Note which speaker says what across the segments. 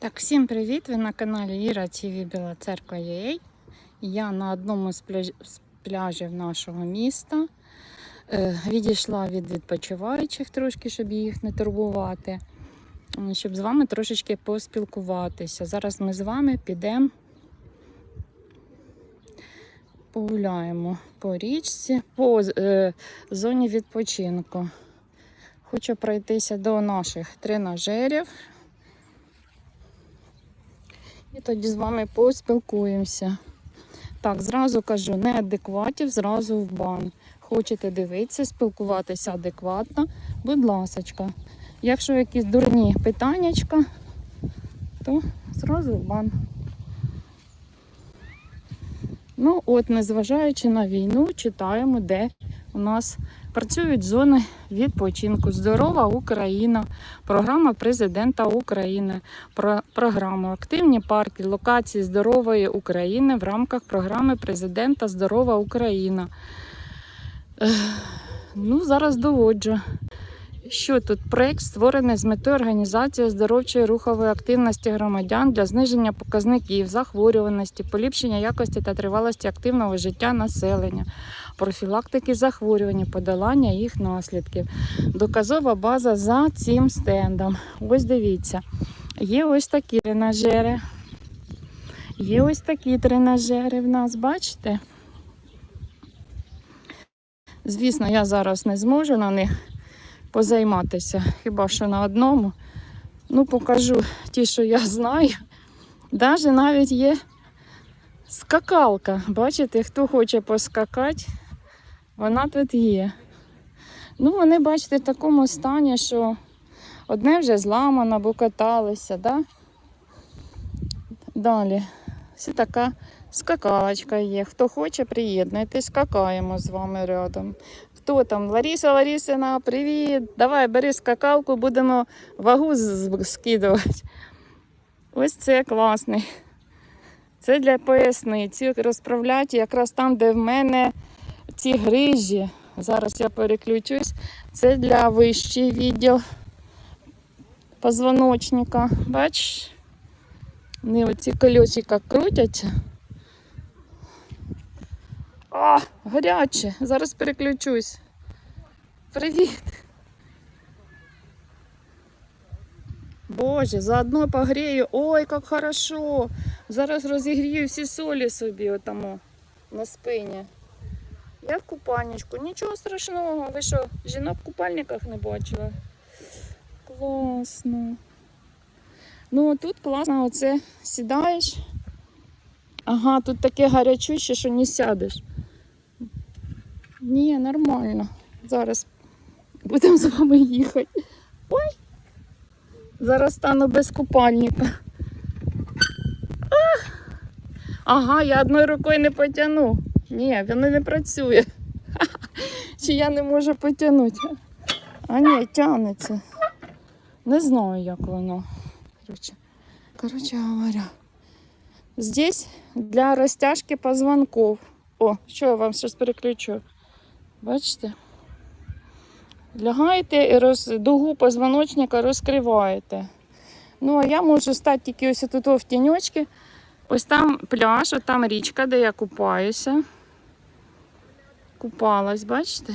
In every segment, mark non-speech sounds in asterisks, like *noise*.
Speaker 1: Так, всім привіт! Ви на каналі Іра ТВ Біла Церква UA. Я на одному з пляжів нашого міста. Е, відійшла від відпочиваючих трошки, щоб їх не турбувати, щоб з вами трошечки поспілкуватися. Зараз ми з вами підемо погуляємо по річці, по е, зоні відпочинку. Хочу пройтися до наших тренажерів. І тоді з вами поспілкуємося. Так, зразу кажу, неадекватів, зразу в бан. Хочете дивитися, спілкуватися адекватно, будь ласочка. Якщо якісь дурні питаннячка, то зразу в бан. Ну, от, незважаючи на війну, читаємо, де у нас працюють зони відпочинку. Здорова Україна, програма президента України, про програму Активні парки, локації здорової України в рамках програми президента Здорова Україна. Ну, зараз доводжу. Що тут проєкт створений з метою організації оздоровчої рухової активності громадян для зниження показників захворюваності, поліпшення якості та тривалості активного життя населення, профілактики захворювань, подолання їх наслідків. Доказова база за цим стендом. Ось дивіться, є ось такі тренажери. Є ось такі тренажери в нас, бачите? Звісно, я зараз не зможу на них позайматися, хіба що на одному. Ну, покажу ті, що я знаю. Навіть навіть є скакалка. Бачите, хто хоче поскакати, вона тут є. Ну, вони, бачите, в такому стані, що одне вже зламано, бо каталися, да? Далі. Ось така скакалочка є. Хто хоче, приєднуйтесь, скакаємо з вами рядом. Хто там? Ларіса Ларісина, привіт! Давай, бери скакалку, будемо вагу скидувати. Ось це класний. Це для поясниці. Розправляти якраз там, де в мене ці грижі. Зараз я переключусь. Це для вищий відділ позвоночника. Бачиш? Вони оці колесика крутяться. А, гаряче. Зараз переключусь. Привіт. Боже, заодно погрію. Ой, як хорошо. Зараз розігрію всі солі собі отамо на спині. Я в купальничку. Нічого страшного. Ви що, жінок в купальниках не бачили? Класно. Ну, тут класно, оце сідаєш. Ага, тут таке гарячуще, що не сядеш. Ні, нормально. Зараз будемо з вами їхати. Ой! Зараз стану без купальника. А! Ага, я одною рукою не потягну. Ні, воно не працює. *laughs* Чи я не можу потягнути? А ні, тягнеться. Не знаю, як воно. Короче, короче говоря. Здесь для розтяжки позвонков. О, що я вам зараз переключу. Бачите? Лягаєте і роз... дугу позвоночника розкриваєте. Ну, а я можу стати тільки ось тут в тіньочки. Ось там пляж, от там річка, де я купаюся. Купалась, бачите?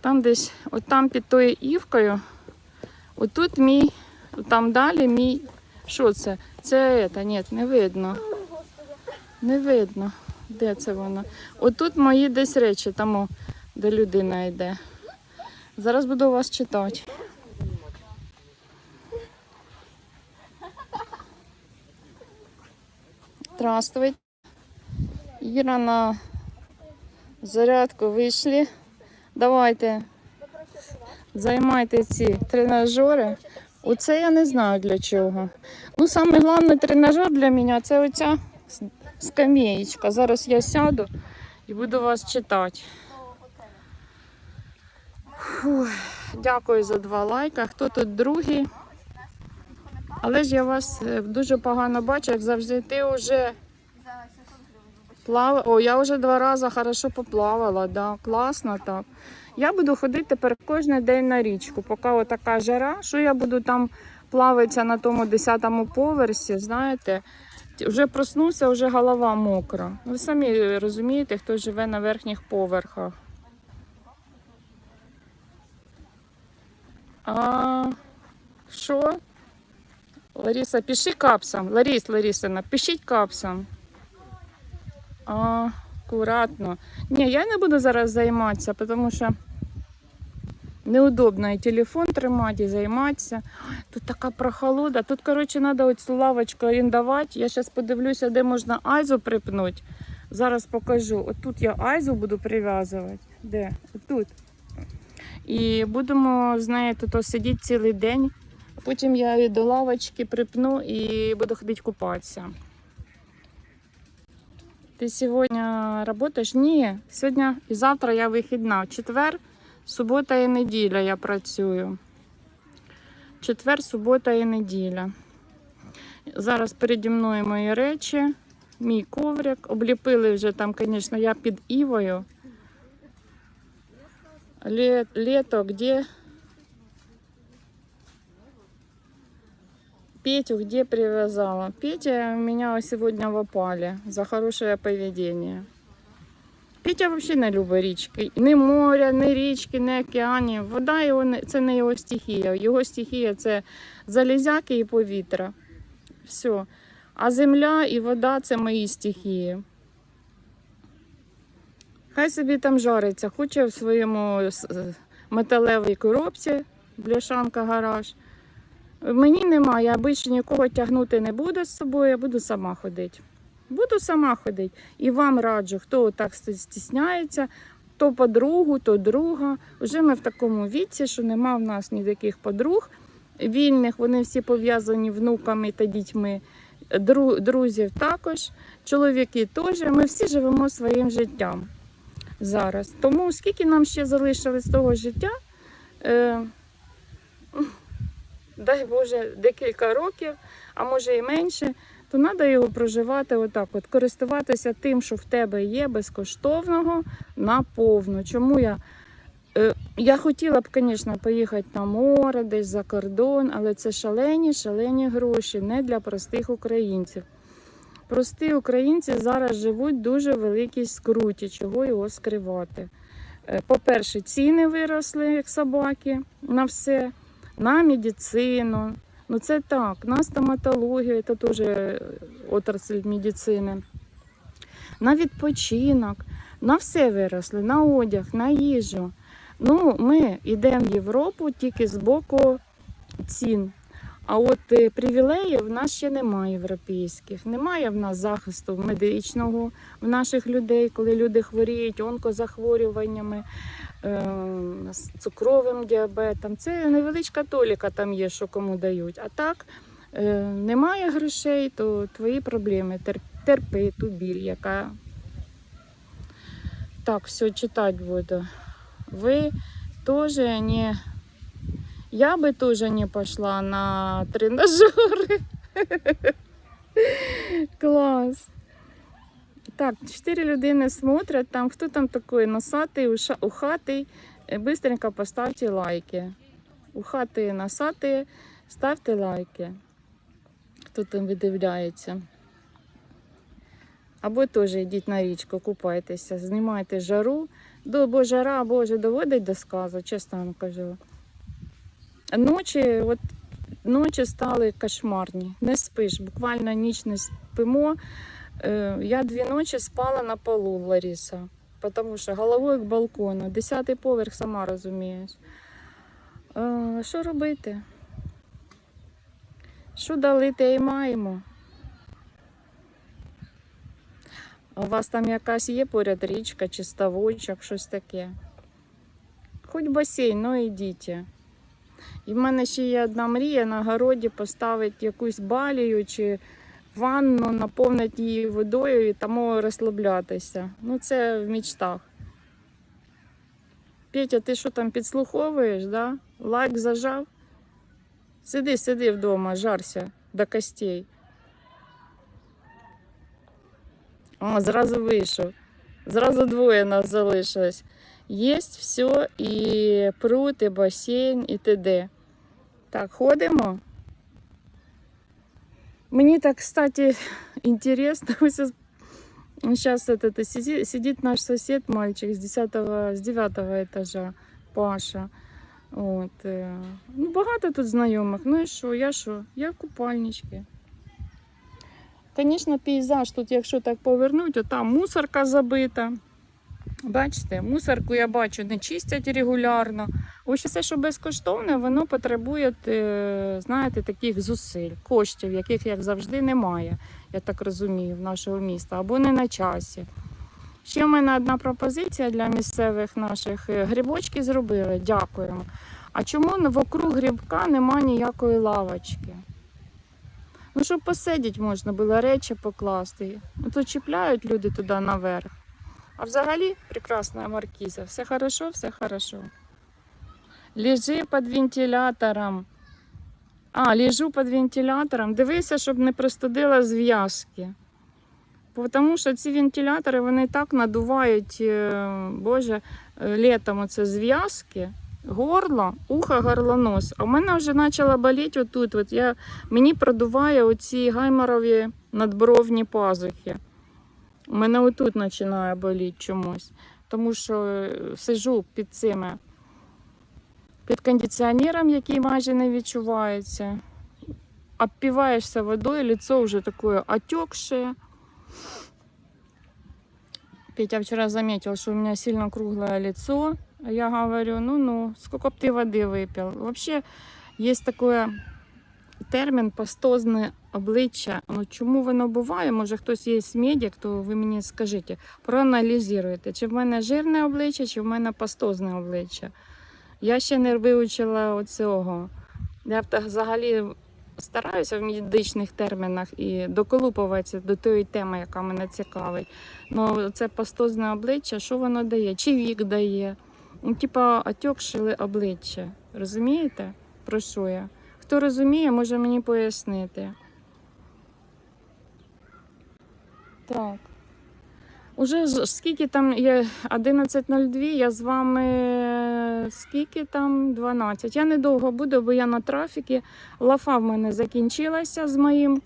Speaker 1: Там десь, от там під тою івкою. Отут мій, там далі мій. Що це? Це це, ні, не видно. Не видно. Де це воно? Отут мої десь речі, там, о, де людина йде. Зараз буду вас читати. Здравствуйте. Іра на зарядку вийшли. Давайте займайте ці тренажери. Оце я не знаю для чого. Ну, саме головний тренажер для мене це оця с- Зараз я сяду і буду вас читати. Фух, дякую за два лайка. Хто тут другий? Але ж я вас е, дуже погано бачу, як завжди. Ти вже плавала. О, я вже два рази хорошо поплавала, да. класно так. Я буду ходити тепер кожен день на річку, поки така жара, що я буду там плавиться на тому 10-му поверсі, знаєте, вже проснувся, вже голова мокра. Ви самі розумієте, хто живе на верхніх поверхах. А що? Лариса, пиши капсом. Ларис, Ларисина, пишіть капсом. Акуратно. Ні, я не буду зараз займатися, тому що неудобно і телефон тримати, і займатися. Тут така прохолода. Тут, коротше, треба оцю лавочку орендувати. Я зараз подивлюся, де можна айзу припнути. Зараз покажу. От тут я айзу буду прив'язувати. Де? Тут. І будемо з нею тут сидіти цілий день. Потім я до лавочки припну і буду ходити купатися. Ти сьогодні працюєш? Ні, сьогодні і завтра я вихідна. Четвер, субота і неділя я працюю. Четвер, субота і неділя. Зараз переді мною мої речі, мій коврик. Обліпили вже там, звісно, я під Івою. Ле- Лето где? Петю где привязала? Петя меня сегодня в опале за хорошее поведение. Петя взагалі не любить річки. Ні моря, ні річки, ні океанів. Вода його це не його стихія. Його стихія це залізяки і повітря. Все. А земля і вода це мої стихії. Хай собі там жариться, хоче в своєму металевій коробці, бляшанка гараж. Мені немає, я більше нікого тягнути не буду з собою, я буду сама ходити. Буду сама ходити. І вам раджу, хто так стісняється, то подругу, то друга. Вже ми в такому віці, що нема в нас ні таких подруг вільних, вони всі пов'язані внуками та дітьми. Дру- Друзів також, чоловіки теж. Ми всі живемо своїм життям зараз. Тому скільки нам ще залишилось того життя, е, дай Боже, декілька років, а може і менше, то треба його проживати отак, от користуватися тим, що в тебе є безкоштовного наповну. Чому я? Е, я хотіла б, звісно, поїхати на море, десь за кордон, але це шалені, шалені гроші, не для простих українців. Прості українці зараз живуть дуже великій скруті, чого його скривати. Е, По-перше, ціни виросли, як собаки, на все, на медицину. Ну це так, на стоматологію, це теж е, отрасль медицини. На відпочинок, на все виросли, на одяг, на їжу. Ну, ми йдемо в Європу тільки з боку цін. А от е, привілеїв в нас ще немає європейських. Немає в нас захисту медичного в наших людей, коли люди хворіють онкозахворюваннями, е, з цукровим діабетом. Це невеличка толіка там є, що кому дають. А так е, немає грошей, то твої проблеми. Тер- Терпи ту біль, яка. Так, все, читати буду. Ви теж не я бы тоже не пошла на тренажеры. Клас. Так, чотири людини смотрять там, хто там такий носатий, ухатий. Е, Бистренько поставте лайки. Ухатий, носатий, ставте лайки. Хто там видивляється. Або теж йдіть на річку, купайтеся, знімайте жару. До, бо жара, Боже, доводить до сказу, чесно вам кажу. Ночі, от ночі стали кошмарні. Не спиш, буквально ніч не спимо. Е, я дві ночі спала на полу, Лариса, тому що головою к балкону, десятий поверх, сама розумієш. Е, що робити? Що дали, те й маємо. У вас там якась є поряд річка чи ставочок, щось таке. Хоч басейн, ну йдіть. І в мене ще є одна мрія на городі поставити якусь балію чи ванну, наповнити її водою і тому розслаблятися. Ну, це в мічтах. Петя, ти що там підслуховуєш, да? Лайк зажав? Сиди, сиди вдома, жарся до костей. О, зразу вийшов. Зразу двоє нас залишилось. Єсть все, і пруд, і басейн, і т.д. Так, ходимо. Мені так, кстати, *laughs* интересно. *laughs* Сейчас этот, сидит, наш сосед, мальчик с 10 с 9 этажа, Паша. От, е, ну, багато тут знайомих. Ну і що, я що? Я в купальничці. Звісно, пейзаж тут, якщо так повернути, то там мусорка забита. Бачите, мусорку я бачу, не чистять регулярно. Ось все, що безкоштовне, воно потребує, е, знаєте, таких зусиль, коштів, яких, як завжди, немає, я так розумію, в нашого міста, або не на часі. Ще в мене одна пропозиція для місцевих наших Е, грибочки зробили. Дякуємо. А чому вокруг грибка нема ніякої лавочки? Ну, щоб посидіти можна було речі покласти. Ну, то чіпляють люди туди наверх. А взагалі прекрасна маркіза. Все хорошо, все хорошо. Лежи під вентилятором. А, лежу під вентилятором. Дивися, щоб не простудила зв'язки. Тому що ці вентилятори вони так надувають, е, Боже, е, літом оце зв'язки, горло, ухо, горлонос. А в мене вже почала боліти отут. От я, мені продуває оці гайморові надбровні пазухи. У мене отут починає боліти чомусь. Тому що е, сижу під цими, під кондиціонером, який майже не відчувається. Обпиваєшся водою, лицо вже таке отекшее. Петя вчера заметил, что у меня сильно круглое лицо. А Я говорю, ну-ну, сколько бы ты воды выпил. Вообще есть такое термін пастозне обличчя. Ну, чому воно буває? Може хтось є медик, то ви мені скажіть, проаналізуйте, чи в мене жирне обличчя, чи в мене пастозне обличчя. Я ще не вивчила оцього. Я взагалі стараюся в медичних термінах і доколупуватися до тої теми, яка мене цікавить. Ну, це пастозне обличчя, що воно дає? Чи вік дає? Ну, типа отекшили обличчя. Розумієте? Про що я? Хто розуміє, може мені пояснити. Так. Уже скільки там є 11.02, я з вами скільки там 12. Я недовго буду, бо я на трафіки. Лафа в мене закінчилася з моїм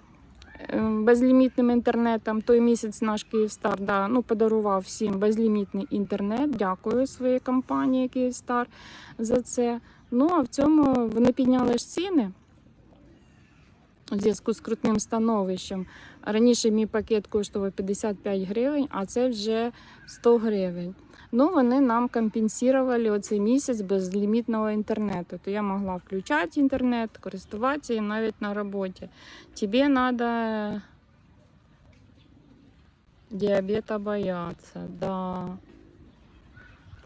Speaker 1: е, безлімітним інтернетом. Той місяць наш Київстар да, ну, подарував всім безлімітний інтернет. Дякую своїй компанії Київстар за це. Ну а в цьому вони підняли ж ціни у зв'язку з крутним становищем. Раніше мій пакет коштував 55 гривень, а це вже 100 гривень. Ну, вони нам компенсували оцей місяць безлімітного інтернету. То я могла включати інтернет, користуватися їм навіть на роботі. Тобі треба диабета бояться, да.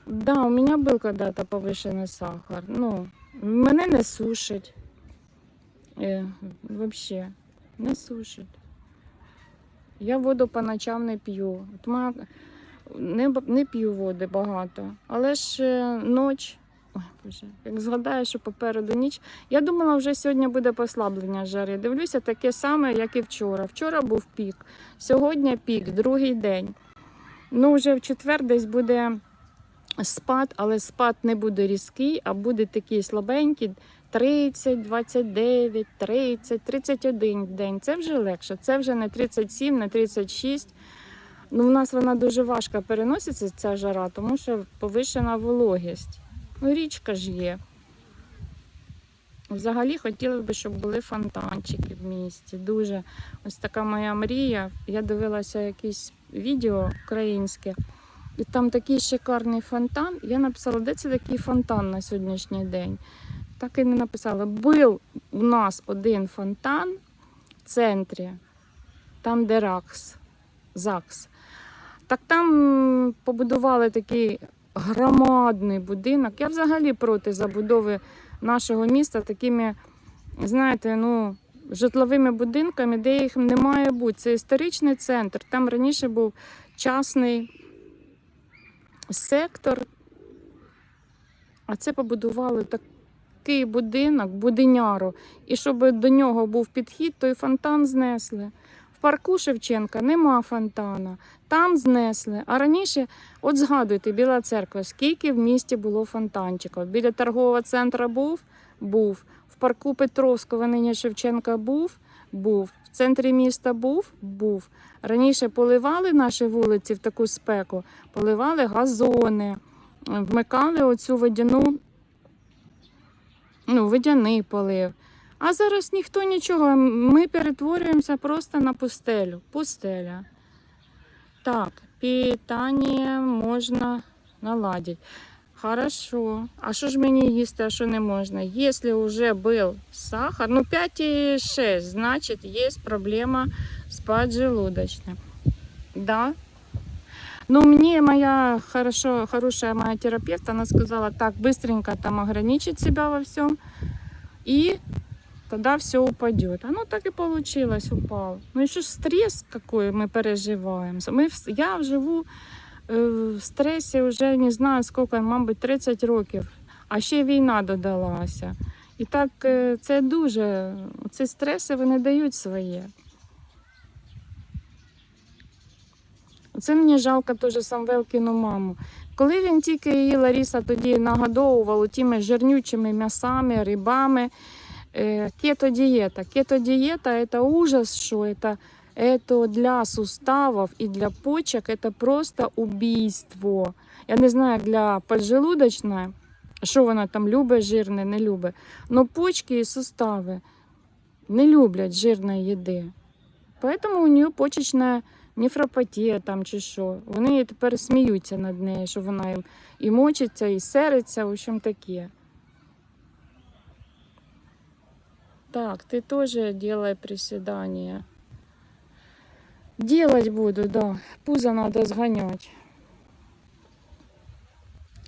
Speaker 1: Да, у меня был когда-то повышенный сахар. Ну, мене не сушить. Е, вообще, не сушить. Я воду по ночам не п'ю. От моя... не, б- не п'ю води багато. Але ж е, ноч. Ой, Боже, як згадаю, що попереду ніч. Я думала, вже сьогодні буде послаблення жари. Дивлюся, таке саме, як і вчора. Вчора був пік, сьогодні пік, другий день. Ну, вже в четвер десь буде спад, але спад не буде різкий, а буде такий слабенький 30, 29, 30, 31 в день. Це вже легше. Це вже не 37, не 36. Ну, у нас вона дуже важко переноситься, ця жара, тому що повишена вологість. Ну, річка ж є. Взагалі хотілося б, щоб були фонтанчики в місті. Дуже ось така моя мрія. Я дивилася якесь відео українське, і там такий шикарний фонтан. Я написала, де це такий фонтан на сьогоднішній день. Так і не написала. Був у нас один фонтан в центрі, там де РАКС, ЗАГС. Так там побудували такий громадний будинок. Я взагалі проти забудови нашого міста такими, знаєте, ну, житловими будинками, де їх не має бути. Це історичний центр. Там раніше був частний сектор, а це побудували такий будинок, будиняру. І щоб до нього був підхід, той фонтан знесли. В парку Шевченка нема фонтана, там знесли. А раніше, от згадуйте, Біла церква, скільки в місті було фонтанчиків. Біля торгового центру був? Був. В парку Петровського нині Шевченка був? Був. В центрі міста був? Був. Раніше поливали наші вулиці в таку спеку, поливали газони, вмикали оцю водяну, ну, водяний полив. А зараз ніхто нічого. Ми перетворюємося просто на пустелю. Пустеля. Так, питання можна наладити. Хорошо. А що ж мені їсти, а що не можна? Якщо вже був сахар, ну 5,6, значить є проблема з поджелудочним. Да? Ну, мне моя хорошо, хорошая моя терапевт, она сказала, так, быстренько там ограничить себя во всем, и тогда все упадет. Оно так и получилось, упал. Ну, еще ж стресс какой мы переживаем. Мы, в- я живу е, в стресі вже не знаю скільки, мабуть, 30 років, а ще війна додалася. І так е, це дуже, ці стреси вони дають своє. Це мені жалко теж Самвелкіну маму. Коли він тільки її Ларіса тоді нагодовував тими жирнючими м'ясами, рибами, е, кето-дієта. Кето-дієта – це ужас, що це это для суставов и для почек это просто убийство. Я не знаю, як для поджелудочної, що вона там любить, жирне, не любить. Но почки і сустави не люблять жирної їди. Поэтому у нее почечна нефропатія там чи що. Вони тепер сміються над нею, що вона їм і мочиться, і сериться, в общем таке. Так, ты тоже делай приседания. Делать буду, да. Пузо надо сгонять.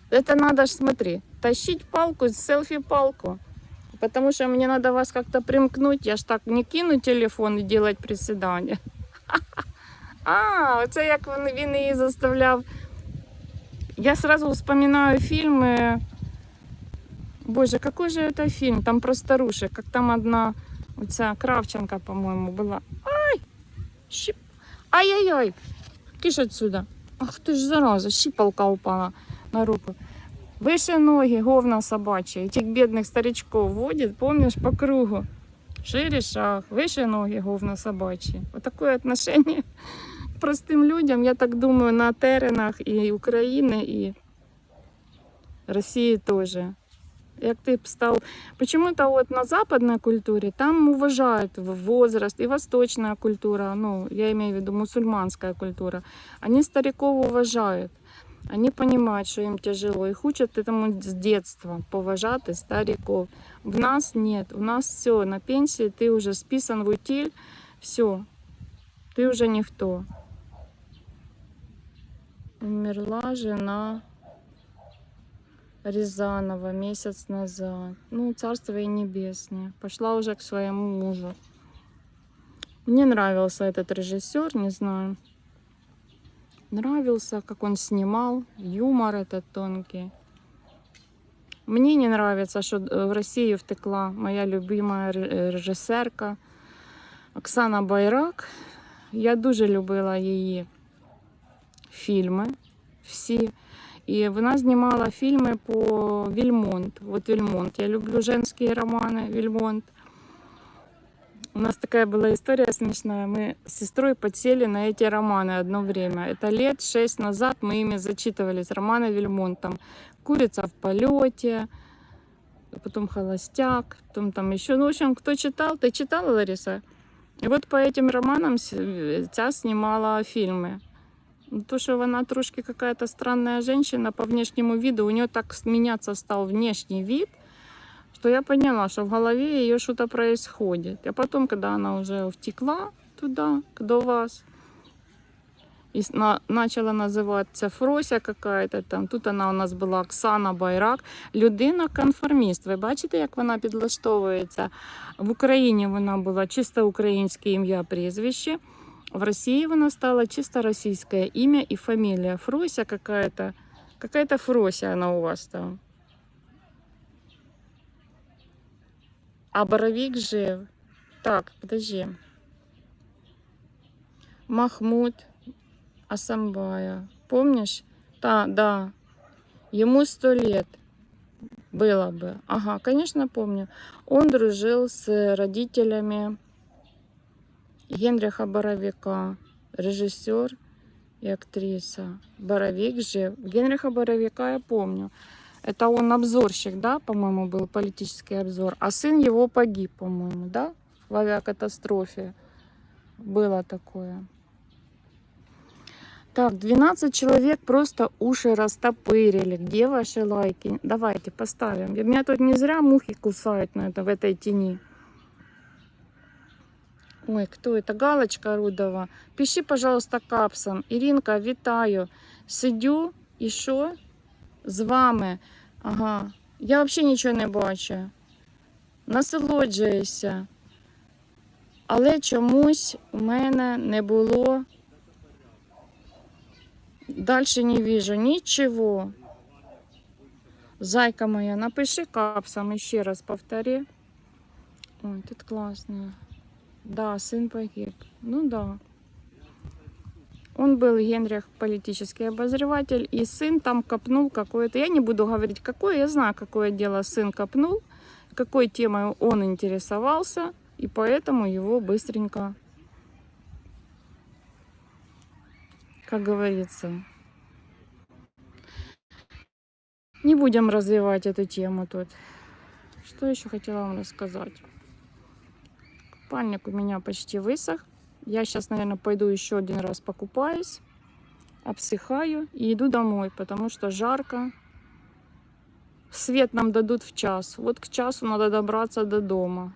Speaker 1: Это надо ж, смотри, тащить палку, селфи-палку. Потому что мне надо вас как-то примкнуть. Я ж так не кину телефон и делать приседания. *laughs* А, оце як він, він її заставляв. Я сразу вспоминаю фильмы. Боже, какой же это фильм? Там про старушек. Как там одна, оця Кравченко, по-моему, была. Ай! Щип. Ай-яй-яй! Киш отсюда. Ах ты ж зараза, щипалка упала на руку. Выше ноги, говна собачьи. Этих бедных старичков водит, помнишь, по кругу. Шире шаг, выше ноги, говна собачьи. Вот такое отношение *laughs* к простым людям, я так думаю, на теренах и Украины, и России тоже. Як ти б став. Почему-то вот на западной культуре там уважают возраст и восточная культура, ну, я имею в виду мусульманская культура. Они стариков уважают. Они понимают, что им тяжело. Их учат этому с детства, поважати стариков. В нас нет. У нас все, на пенсии ты уже списан в утиль, все. Ты уже никто. Умерла жена Рязанова месяц назад. Ну, царство ей небесное. Пошла уже к своему мужу. Мне нравился этот режиссер, не знаю. Нравился, как он снимал, юмор этот тонкий. Мне не нравится, что э, в Россию втекла моя любимая ре- э, режисерка Оксана Байрак. Я дуже любила її фільми всі. І вона знімала фільми по Вільмонт. От Вільмонт. Я люблю женські романи Вільмонт. У нас такая была история смешная. Мы с сестрой подсели на эти романы одно время. Это лет шесть назад мы ими зачитывались. Романы Вильмонт. Там «Курица в полете», потом «Холостяк», потом там еще. Ну, в общем, кто читал? Ты читала, Лариса? И вот по этим романам с- ця снимала фильмы. То, что она трошки какая-то странная женщина по внешнему виду, у нее так меняться стал внешний вид, что я поняла, что в голове ее что-то происходит. А потом, когда она уже втекла туда, до вас, и на- начала називатися Фрося какая-то там. Тут вона у нас була Оксана Байрак. Людина конформіст. Ви бачите, як вона підлаштовується? В Україні вона була чисто українське ім'я, прізвище. В России вона стала чисто российское имя и фамилия. Фрося какая-то. Какая-то Фрося она у вас там. А Боровик жив. Так, подожди. Махмуд Асамбая. Помнишь? Да, да. Ему сто лет было бы. Ага, конечно, помню. Он дружил с родителями Генриха Боровика, режиссер и актриса. Боровик жив. Генриха Боровика я помню. Это он обзорщик, да, по-моему, был политический обзор. А сын его погиб, по-моему, да, в авиакатастрофе. Было такое. Так, 12 человек просто уши растопырили. Где ваши лайки? Давайте поставим. Меня тут не зря мухи кусают на это, в этой тени. Ой, кто это? Галочка Рудова. Пиши, пожалуйста, капсом. Іринка, вітаю. Сидю і що? З вами. Ага. Я взагалі нічого не бачу. Насолоджуюся. Але чомусь у мене не було. Дальше не вижу ничего. Зайка моя, напиши капсом еще раз повтори. Ой, тут классно. Да, сын погиб. Ну да. Он был Генрих политический обозреватель, и сын там копнул какое-то. Я не буду говорить, какое, я знаю, какое дело сын копнул, какой темой он интересовался, и поэтому его быстренько, как говорится, не будем развивать эту тему тут. Что еще хотела вам рассказать? Купальник у меня почти высох. Я сейчас, наверное, пойду еще один раз покупаюсь, обсыхаю и иду домой, потому что жарко. Свет нам дадут в час. Вот к часу надо добраться до дома.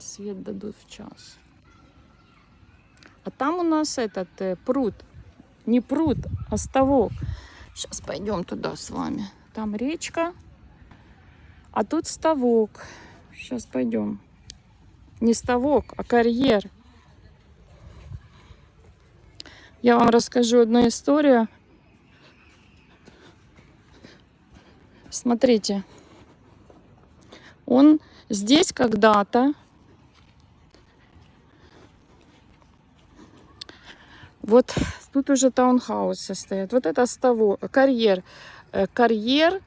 Speaker 1: Свет дадут в час. А там у нас этот э, пруд. Не пруд, а ставок. Сейчас пойдем туда с вами. Там речка, а тут ставок. Сейчас пойдем. Не ставок, а карьер. Я вам расскажу одну историю. Смотрите. Он здесь когда-то Вот тут уже таунхаусы стоят. Вот это ставок, карьер. Э, Карьер,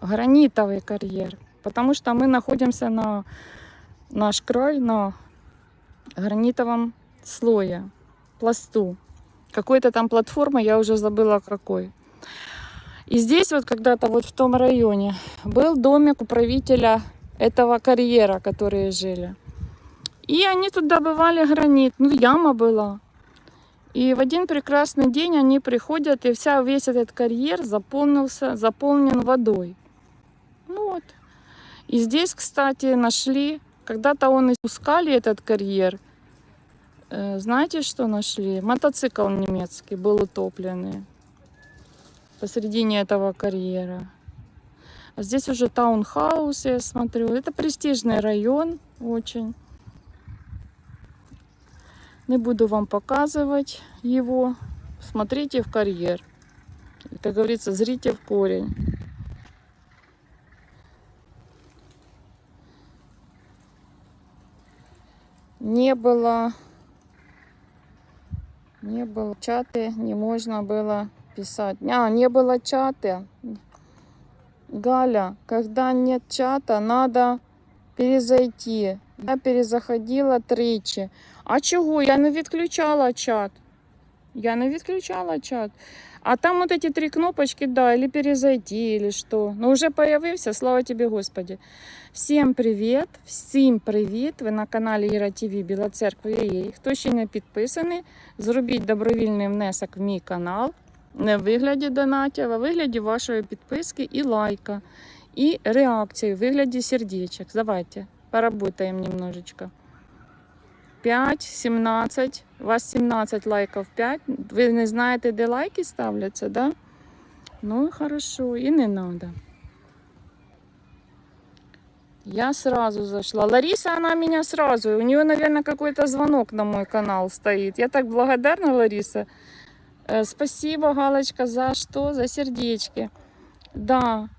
Speaker 1: гранитовый карьер. Потому что мы находимся на наш край на гранитовом слое, пласту. Какой-то там платформа, я уже забыла какой. И здесь вот когда-то вот в том районе был домик управителя этого карьера, которые жили. И они тут добывали гранит. Ну, яма была. И в один прекрасный день они приходят, и вся, весь этот карьер заполнился, заполнен водой. Ну вот. И здесь, кстати, нашли, когда-то он испускали этот карьер. Э, Знаете, что нашли? Мотоцикл немецкий был утопленный посредине этого карьера. А здесь уже таунхаус, я смотрю. Это престижный район очень. Не буду вам показывать его. Смотрите в карьер. Как говорится, зрите в корень. Не было, не было чаты, не можно было писать. А, не было чата. Галя, когда нет чата, надо перезайти. Я перезаходила тричі. А чого? Я не відключала чат. Я не відключала чат. А там вот эти три кнопочки, да, или перезайти, или что. Ну, уже появився, слава тебе, Господи. Всім привіт, всім привіт. Ви на каналі Іра ТВ Біла Церква її. Хто ще не підписаний, зробіть добровільний внесок в мій канал. Не в вигляді донатів, а в вигляді вашої підписки і лайка. І реакції в вигляді сердечок. Давайте поработаем немножечко. 5, 17. У вас 17 лайків 5. Ви не знаєте, де лайки ставляться, да? Ну, хорошо, і не надо. Я сразу зашла. Лариса, она меня сразу. У нее, наверное, какой-то звонок на мой канал стоит. Я так благодарна, Лариса. Э, Спасибо, Галочка, за что? За сердечки. Да.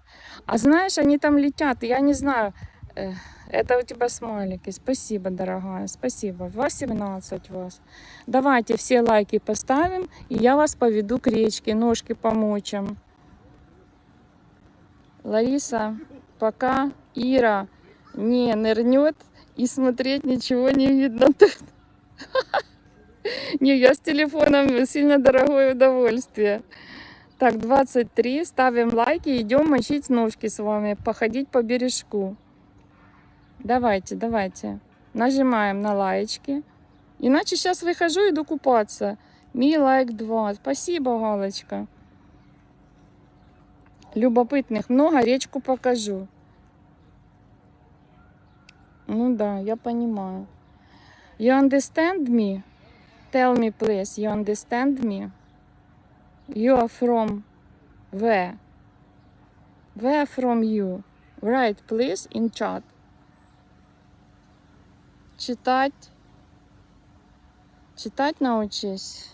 Speaker 1: А знаешь, они там летят, я не знаю. Это у тебя смайлики. Спасибо, дорогая. Спасибо. Вас 17 вас. Давайте все лайки поставим, и я вас поведу к речке, ножки помочим. Лариса, пока Ира не нырнет И смотреть ничего не видно. *laughs* Не, я с телефоном сильно дорогое удовольствие. Так, 23. Ставим лайки. Идем мочить ножки с вами. Походить по бережку. Давайте, давайте. Нажимаем на лаечки. Иначе сейчас выхожу, иду купаться. Ми лайк 2. Спасибо, Галочка. Любопытных много, речку покажу. Ну да, я понимаю. You understand me? Tell me, please, you understand me? You are from where? Where from you? Write, please, in chat. Читать. Читать научись.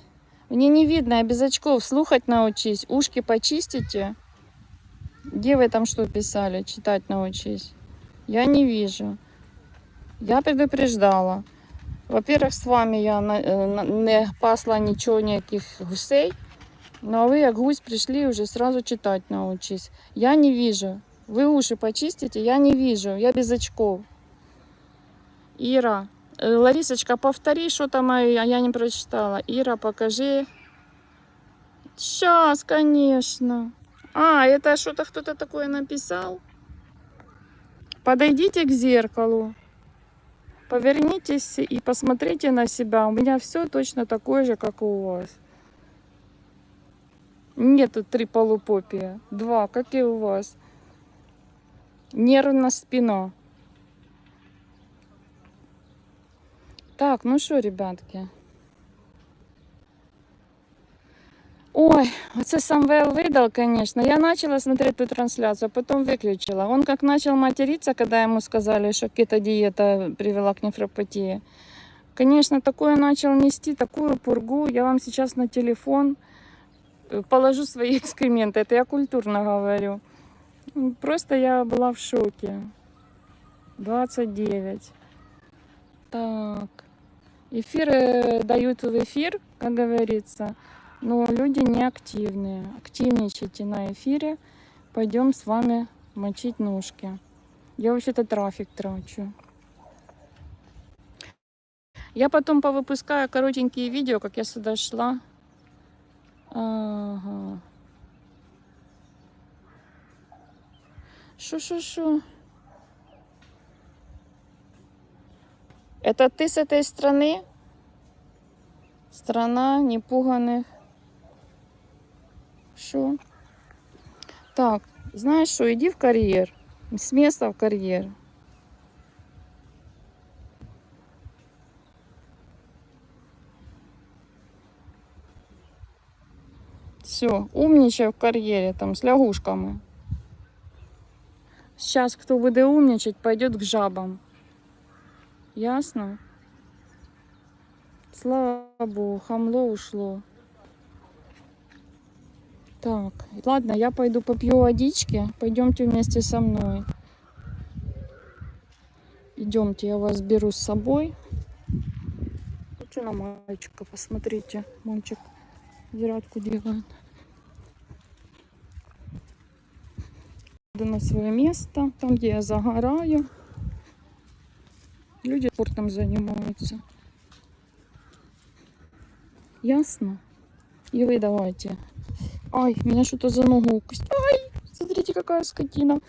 Speaker 1: Мне не видно, я без очков. Слухать научись. Ушки почистите. Где вы там что писали? Читать научись. Я не вижу. Я предупреждала. Во-первых, з вами я на- не пасла нічого, ніяких гусей. Ну а ви, як гусь, прийшли уже сразу читать научись. Я не вижу. Вы уши почистите, я не вижу. Я без очков. Ира, э, Ларисочка, повтори, что там а я не прочитала. Ира, покажи. Сейчас, конечно. А, это что-то кто-то такое написал. Подойдите к зеркалу. Повернитесь и посмотрите на себя. У меня все точно такое же, как у вас. Нету три полупопия. Два, как и у вас. Нервная спина. Так, ну что, ребятки. Ой, оце Самвел выдал, конечно. Я начала смотреть ту трансляцию, а потом выключила. Он как начал материться, когда ему сказали, что кето-диета привела к нефропатии. Конечно, такое начал нести, такую пургу. Я вам сейчас на телефон э, положу свои *laughs* экскременты. Это я культурно говорю. М, Просто я была в шоке. 29. Так. Эфиры дают в эфир, как говорится. Но люди не активные. Активничайте на эфире. Пойдем с вами мочить ножки. Я вообще-то трафик трачу. Я потом повыпускаю коротенькие видео, как я сюда шла. Ага. Шу-шу-шу. Это ты с этой страны? Страна непуганых. Що? Так, знаєш що, іди в кар'єр. З міста в кар'єр. Все, умничай в кар'єрі там з лягушками. Сейчас кто буде умничать, пойдет к жабам. Ясно? Слава Богу, хамло ушло. Так, ладно, я пойду попью водички. Пойдемте вместе со мной. Идемте, я вас беру с собой. Хочу на мальчика, посмотрите. Мальчик зарядку делает. Иду на свое место, там, где я загораю. Люди спортом занимаются. Ясно? И вы давайте. Ай, меня что-то за ногу укусило. Ай, смотрите, какая скотина.